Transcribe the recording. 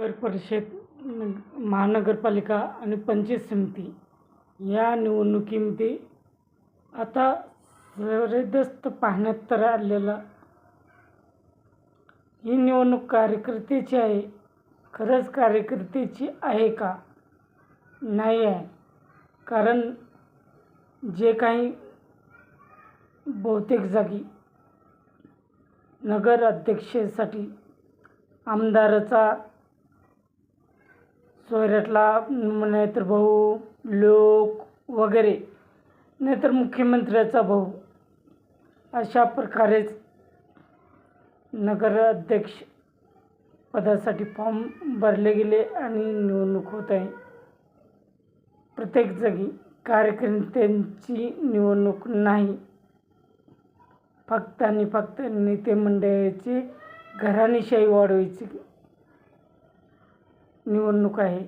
नगर परिषद न- महानगरपालिका आणि पंचायत समिती या निवडणुकीमध्ये आता जबरदस्त पाहण्यात तर आलेला ही निवडणूक कार्यकर्त्याची आहे. खरंच कार्यकर्त्याची आहे का? नाही आहे. कारण जे काही बहुतेक जागी नगर अध्यक्षेसाठी आमदाराचा सोयऱ्यातला नाहीतर भाऊ लोक वगैरे नाहीतर मुख्यमंत्र्याचा भाऊ अशा प्रकारेच नगराध्यक्ष पदासाठी फॉर्म भरले गेले आणि निवडणूक होत आहे. प्रत्येक जागी कार्यकर्त्यांची निवडणूक नाही. फक्त आणि फक्त नेते मंडळाचे घराणेशाही वाढवायची. निवडणूक आहे.